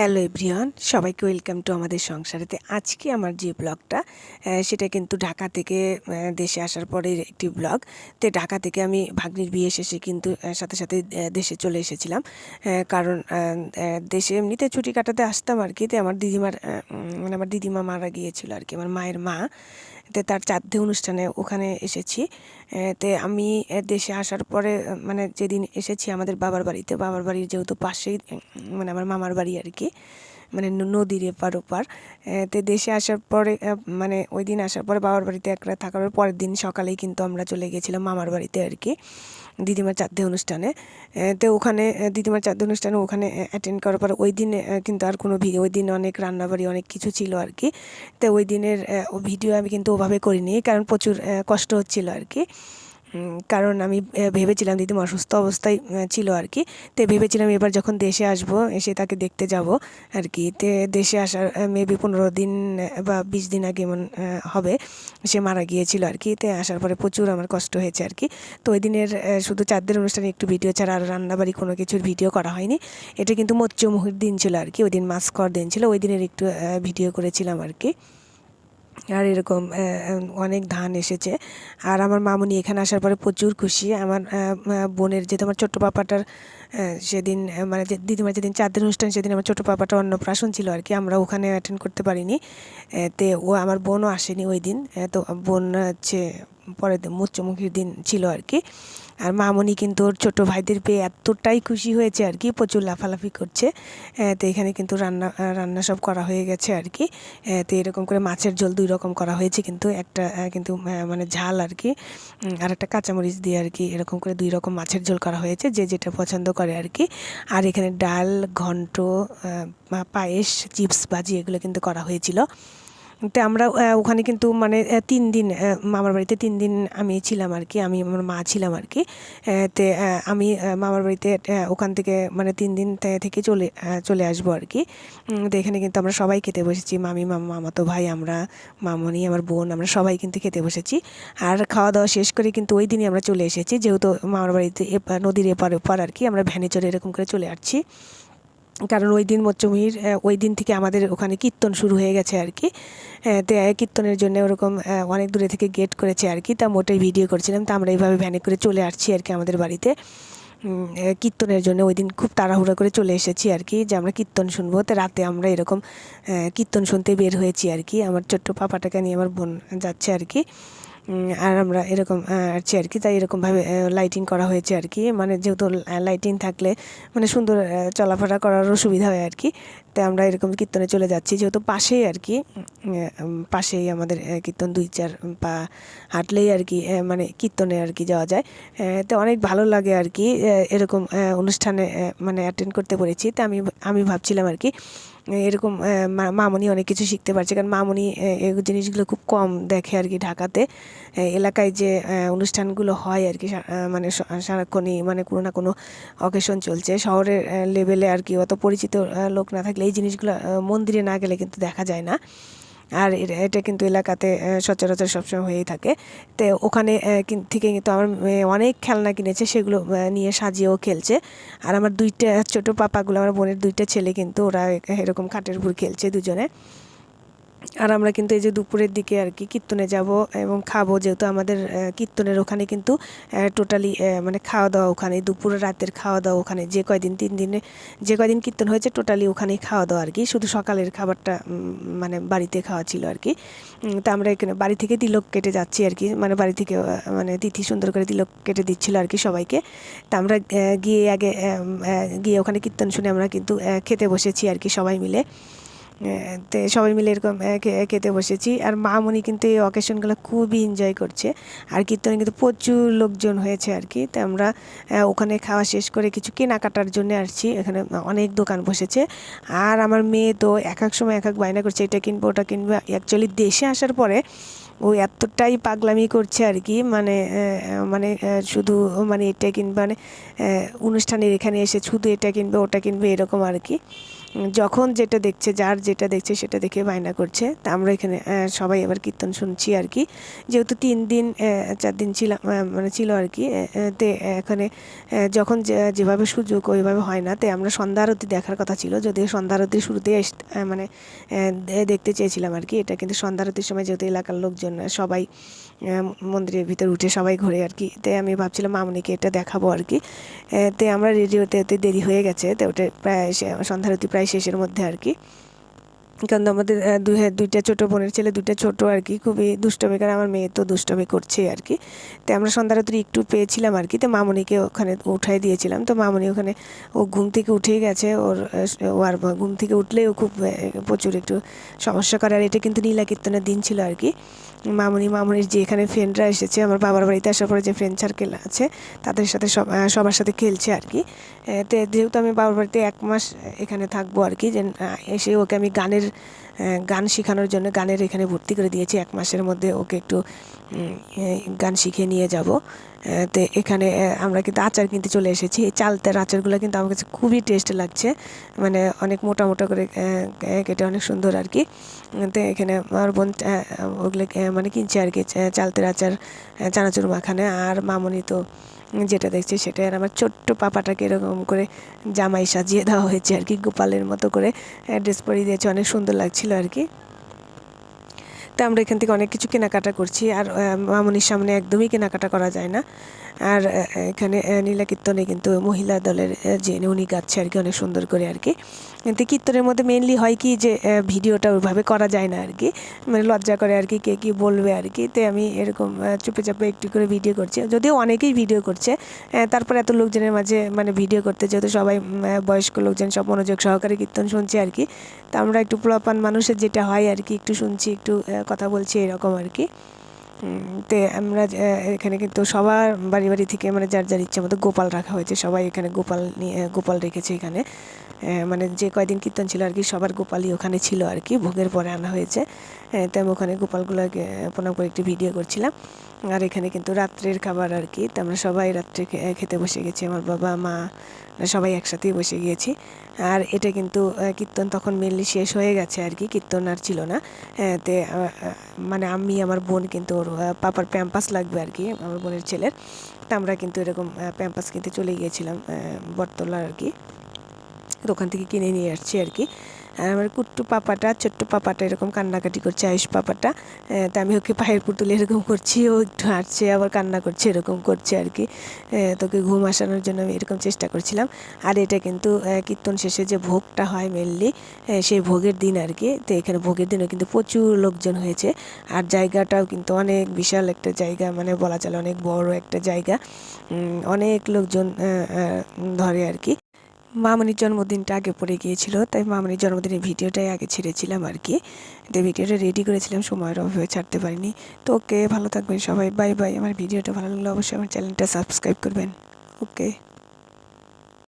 Hello everyone, সবাইকে welcome to আমাদের সংসারেতে। আজকে আমার যে ব্লগটা সেটা কিন্তু ঢাকা থেকে দেশে আসার পরের একটি ব্লগ। তো ঢাকা থেকে আমি ভাগ্নির বিয়ে শেষে কিন্তু সাথে সাথে দেশে চলে এসেছিলাম। কারণ দেশে এমনিতে ছুটি কাটাতে আসতাম আর কি। তো আমার দিদিমার মানে আমার দিদিমা মারা গিয়েছিল আর কি, আমার মায়ের মা। তো তার চাঁদে অনুষ্ঠানে ওখানে এসেছি। তে আমি দেশে আসার পরে মানে যেদিন এসেছি আমাদের বাবার বাড়িতে, বাবার বাড়ির যেহেতু পাশেই মানে আমার মামার বাড়ি আর কি। মানে নদীর এপার ওপার। তো দেশে আসার পরে মানে ওই দিন আসার পরে বাবার বাড়িতে এক রাত থাকার পর পরের দিন সকালেই কিন্তু আমরা চলে গেছিলাম মামার বাড়িতে আর কি, দিদিমার চাঁদে অনুষ্ঠানে। তো ওখানে দিদিমার চাঁদে অনুষ্ঠানে ওখানে অ্যাটেন্ড করার পর ওই দিন কিন্তু আর কোনো ভি- ওই দিন অনেক রান্নাবাড়ি, অনেক কিছু ছিল আর কি। তো ওই দিনের ভিডিও আমি কিন্তু ওভাবে করিনি, কারণ প্রচুর কষ্ট হচ্ছিল আর কি। কারণ আমি ভেবেছিলাম দিদিমা অসুস্থ অবস্থায় ছিল আর কি। তো ভেবেছিলাম এবার যখন দেশে আসব, এসে তাকে দেখতে যাব আর কি। তে দেশে আসার মেবি পনেরো দিন বা বিশ দিন আগে এমন হবে, সে মারা গিয়েছিল আর কি। তে আসার পরে প্রচুর আমার কষ্ট হয়েছে আর কি। তো ওই দিনের শুধু চাঁদের অনুষ্ঠানে একটু ভিডিও ছাড়া আর রান্নাবাড়ি কোনো কিছুর ভিডিও করা হয়নি। এটা কিন্তু মৎস্যমুহুর দিন ছিল আর কি, ওই দিন মাছ কর দিন ছিল, ওই দিনের একটু ভিডিও করেছিলাম আর কি। আর এরকম অনেক ধান এসেছে। আর আমার মামুনি এখানে আসার পরে প্রচুর খুশি। আমার বোনের যেহেতু আমার ছোট্ট পাপাটার সেদিন মানে দিদিমার যেদিন চাঁদের অনুষ্ঠান, সেদিন আমার ছোটো পাপাটা অন্নপ্রাশন ছিল আর কি। আমরা ওখানে অ্যাটেন্ড করতে পারিনি। তে ও, আমার বোনও আসেনি ওই দিন। তো বোন হচ্ছে পরের দিন মুচ্চমুখীর দিন ছিল আর কি। আর মামনি কিন্তু ওর ছোটো ভাইদের পেয়ে এতটাই খুশি হয়েছে আর কি, প্রচুর লাফালাফি করছে। তো এখানে কিন্তু রান্না রান্না সব করা হয়ে গেছে আর কি। তো এরকম করে মাছের ঝোল দুই রকম করা হয়েছে কিন্তু একটা কিন্তু মানে ঝাল আর কি আর একটা কাঁচামরিচ দিয়ে আর কি এরকম করে দুই রকম মাছের ঝোল করা হয়েছে যে যেটা পছন্দ করে আর কি। আর এখানে ডাল, ঘন্ট পায়েস, চিপস, ভাজি এগুলো কিন্তু করা হয়েছিল। তো আমরা ওখানে কিন্তু মানে তিন দিন মামার বাড়িতে তিন দিন আমি ছিলাম আর কি, আমি আমার মা ছিলাম আর কি। তে আমি মামার বাড়িতে ওখান থেকে মানে তিন দিন থেকে চলে চলে আসব আর কি। তো এখানে কিন্তু আমরা সবাই খেতে বসেছি, মামি, মামা, মামাতো ভাই, আমরা, মামনি, আমার বোন, আমরা সবাই কিন্তু খেতে বসেছি। আর খাওয়া দাওয়া শেষ করে কিন্তু ওই দিনই আমরা চলে এসেছি, যেহেতু মামার বাড়িতে নদীর এপার, ওপার আর কি, আমরা ভ্যানে চড়ে এরকম করে চলে আসছি। কারণ ওই দিন মোচ্চমুহির ওই দিন থেকে আমাদের ওখানে কীর্তন শুরু হয়ে গেছে আর কি। কীর্তনের জন্য ওরকম অনেক দূরে থেকে গেট করেছে আর কি। তা মোটেই ভিডিও করছিলাম। তা আমরা এইভাবে ভ্যানে করে চলে আসছি আর কি আমাদের বাড়িতে। কীর্তনের জন্য ওই দিন খুব তাড়াহুড়ো করে চলে এসেছি আর কি যে আমরা কীর্তন শুনব। তো রাতে আমরা এরকম কীর্তন শুনতে বের হয়েছি আর কি। আমার ছোট্ট পাপাটাকে নিয়ে আমার বোন যাচ্ছে আর কি। আর আমরা এরকম আছি আর কি, তাই এরকমভাবে লাইটিং করা হয়েছে আর কি। মানে যেহেতু লাইটিং থাকলে মানে সুন্দর চলাফেরা করারও সুবিধা হয় আর কি। তাই আমরা এরকম কীর্তনে চলে যাচ্ছি, যেহেতু পাশেই আর কি পাশেই আমাদের কীর্তন দুই চার পা হাঁটলেই আর কি মানে কীর্তনে আর কি যাওয়া যায়। তো অনেক ভালো লাগে আর কি এরকম অনুষ্ঠানে মানে অ্যাটেন্ড করতে পেরেছি। তা আমি আমি ভাবছিলাম আর কি এরকম মামনি অনেক কিছু শিখতে পারছে। কারণ মামনি এই জিনিসগুলো খুব কম দেখে আর কি ঢাকাতে। এলাকায় যে অনুষ্ঠানগুলো হয় আর কি মানে সারাক্ষণই মানে কোনো না কোনো অকেশন চলছে। শহরের লেভেলে আর কি অত পরিচিত লোক না থাকলে এই জিনিসগুলো মন্দিরে না গেলে কিন্তু দেখা যায় না। আর এটা কিন্তু এলাকাতে সচরাচর সবসময় হয়েই থাকে। তো ওখানে থেকে কিন্তু আমার অনেক খেলনা কিনেছে, সেগুলো নিয়ে সাজিয়েও খেলছে। আর আমার দুইটা ছোটো পাপাগুলো, আমার বোনের দুইটা ছেলে কিন্তু ওরা এরকম খাটের উপর খেলছে দুজনে। আর আমরা কিন্তু এই যে দুপুরের দিকে আর কি কীর্তনে যাব এবং খাব, যেহেতু আমাদের কীর্তনের ওখানে কিন্তু টোটালি মানে খাওয়া দাওয়া ওখানে, দুপুরে রাতের খাওয়া দাওয়া ওখানে, যে কয়দিন, তিন দিনে, যে কয়দিন কীর্তন হয়েছে টোটালি ওখানেই খাওয়া দাওয়া আর কি, শুধু সকালের খাবারটা মানে বাড়িতে খাওয়া ছিল আর কি। তা আমরা এখানে বাড়ি থেকে তিলক কেটে যাচ্ছি আর কি মানে বাড়ি থেকে মানে তিথি সুন্দর করে তিলক কেটে দিচ্ছিল আর কি সবাইকে। তা আমরা গিয়ে আগে গিয়ে ওখানে কীর্তন শুনে আমরা কিন্তু খেতে বসেছি আর কি সবাই মিলে। সবাই মিলে এরকম খেতে বসেছি। আর মামনি কিন্তু এই অকেশনগুলো খুবই এনজয় করছে। আর কীর্তনে কিন্তু প্রচুর লোকজন হয়েছে আর কি। তো আমরা ওখানে খাওয়া শেষ করে কিছু কেনাকাটার জন্য আসছি। এখানে অনেক দোকান বসেছে। আর আমার মেয়ে তো এক এক সময় এক এক বায়না করছে, এটা কিনবো, ওটা কিনবো। অ্যাকচুয়ালি দেশে আসার পরে ও এতটাই পাগলামি করছে আর কি। মানে মানে শুধু মানে এটা কিনবে মানে অনুষ্ঠানের এখানে এসে শুধু এটা কিনবে, ওটা কিনবে, এরকম আর কি। যখন যেটা দেখছে, যার যেটা দেখছে সেটা দেখে বায়না করছে। তা আমরা এখানে সবাই এবার কীর্তন শুনছি আর কি। যেহেতু তিন দিন চার দিন ছিলাম মানে ছিল আর কি তে এখানে যখন যেভাবে সুযোগ ওইভাবে হয় না। তাই আমরা সন্ধ্যা আরতি দেখার কথা ছিল, যদিও সন্ধ্যা আরতির শুরুতেই এস- মানে দেখতে চেয়েছিলাম আর কি। এটা কিন্তু সন্ধ্যা আরতির সময় যেহেতু এলাকার লোকজন সবাই মন্দিরের ভিতর উঠে সবাই ঘোরে আর কি। তাই আমি ভাবছিলাম মামনিকে এটা দেখাবো আর কি। তাই আমরা রেডি হতে হতে দেরি হয়ে গেছে। তো ওটা প্রায় সন্ধ্যা আরতি প্রায় শেষের মধ্যে আর কি। কারণ আমাদের দুইটা ছোট বোনের ছেলে, দুইটা ছোট আর কি, খুবই দুষ্টমি কারণ আমার মেয়ে তো দুষ্টমি করছে আর কি। তো আমরা সন্ধ্যারাত্রি একটু পেয়েছিলাম আর কি, তো মামনিকে ওখানে উঠাই দিয়েছিলাম। তো মামনি ওখানে, ও ঘুম থেকে উঠেই গেছে, ওর, ও আর ঘুম থেকে উঠলেই ও খুব প্রচুর একটু সমস্যা করে। আর এটা কিন্তু নীলা কীর্তনের দিন ছিল আর কি। মামনি মামুনির যে এখানে ফ্রেন্ডরা এসেছে, আমার বাবার বাড়িতে আসার পরে যে ফ্রেন্ড সার্কেল আছে, তাদের সাথে সব সবার সাথে খেলছে আর কি। যেহেতু আমি বাবার বাড়িতে এক মাস এখানে থাকব আর কি যে এসে ওকে আমি গানের গান শেখানোর জন্য গানের এখানে ভর্তি করে দিয়েছি। এক মাসের মধ্যে ওকে একটু গান শিখিয়ে নিয়ে যাব। তো এখানে আমরা কিন্তু আচার কিনতে চলে এসেছি। এই চালতার আচারগুলো কিন্তু আমার কাছে খুবই টেস্ট লাগছে। মানে অনেক মোটা মোটা করে কেটে অনেক সুন্দর আর কি। তো এখানে আমার বোন ওগুলো মানে কিনছে আর কি চালতের আচার চানাচুর মাখানে। আর মামনি তো যেটা দেখছি সেটা আর আমার ছোট্ট পাপাটাকে এরকম করে জামাই সাজিয়ে দেওয়া হয়েছে আর কি, গোপালের মতো করে ড্রেস পরিয়ে দিয়েছে। অনেক সুন্দর লাগছিল আর কি। তো আমরা এখান থেকে অনেক কিছু কেনাকাটা করছি। আর মামনির সামনে একদমই কেনাকাটা করা যায় না। আর এখানে নীলা কীর্তনে কিন্তু মহিলা দলের যে উনি গাচ্ছে আর কি, অনেক সুন্দর করে আর কি। কিন্তু কীর্তনের মধ্যে মেনলি হয় কি যে ভিডিওটা ওইভাবে করা যায় না আর কি। মানে লজ্জা করে আর কি, কে কী বলবে আর কি। তো আমি এরকম চুপে চাপে একটু করে ভিডিও করছি। যদিও অনেকেই ভিডিও করছে তারপর এত লোকজনের মাঝে মানে ভিডিও করতে যেহেতু সবাই বয়স্ক লোকজন, সব মনোযোগ সহকারে কীর্তন শুনছে আর কি। তা আমরা একটু পোলাপান মানুষের যেটা হয় আর কি, একটু শুনছি, একটু কথা বলছি এরকম আর কি। তে আমরা এখানে কিন্তু সবার বাড়ি বাড়ি থেকে মানে যার যার ইচ্ছে মতো গোপাল রাখা হয়েছে। সবাই এখানে গোপাল নিয়ে গোপাল রেখেছে এখানে। মানে যে কয়দিন কীর্তন ছিল আর কি সবার গোপালই ওখানে ছিল আর কি ভোগের পরে আনা হয়েছে। তো আমি ওখানে গোপালগুলোকে প্রণাম করে একটি ভিডিও করছিলাম। আর এখানে কিন্তু রাত্রের খাবার আর কি। তো আমরা সবাই রাত্রে খেতে বসে গেছি আমার বাবা মা সবাই একসাথেই বসে গিয়েছি। আর এটা কিন্তু কীর্তন তখন মেনলি শেষ হয়ে গেছে আর কি কীর্তন আর ছিল না। হ্যাঁ, তে মানে আমি আমার বোন কিন্তু ওর পাপার প্যাম্পাস লাগবে আর কি আমার বোনের ছেলের। তা আমরা কিন্তু এরকম প্যাম্পাস কিনতে চলে গিয়েছিলাম বটতলা আর কি। দোকান থেকে কিনে নিয়ে আসছি আর কি। আর আমার কুট্টু পাপাটা ছোট্ট পাপাটা এরকম কান্নাকাটি করছে আয়ুষ পাপাটা। আহ, তা আমি ওকে পায়ের পুতুলে এরকম করছি ও একটু হাঁটছে আবার কান্না করছে এরকম করছে আর কি। তোকে ঘুম আসানোর জন্য আমি এরকম চেষ্টা করছিলাম। আর এটা কিন্তু কীর্তন শেষে যে ভোগটা হয় মেনলি সেই ভোগের দিন আর কি। তো এখানে ভোগের দিনও কিন্তু প্রচুর লোকজন হয়েছে। আর জায়গাটাও কিন্তু অনেক বিশাল একটা জায়গা মানে বলা চলে অনেক বড় একটা জায়গা। অনেক লোকজন ধরে আর কি। মামনির জন্মদিনটা আগে পড়ে গিয়েছিল, তাই মামনির জন্মদিনের ভিডিওটাই আগে ছেড়েছিলাম আর কি। তো ভিডিওটা রেডি করেছিলাম সময়ের অভাবে ছাড়তে পারিনি। তো ওকে, ভালো থাকবেন সবাই বাই বাই আমার ভিডিওটা ভালো লাগলে অবশ্যই আমার চ্যানেলটা সাবস্ক্রাইব করবেন। ওকে।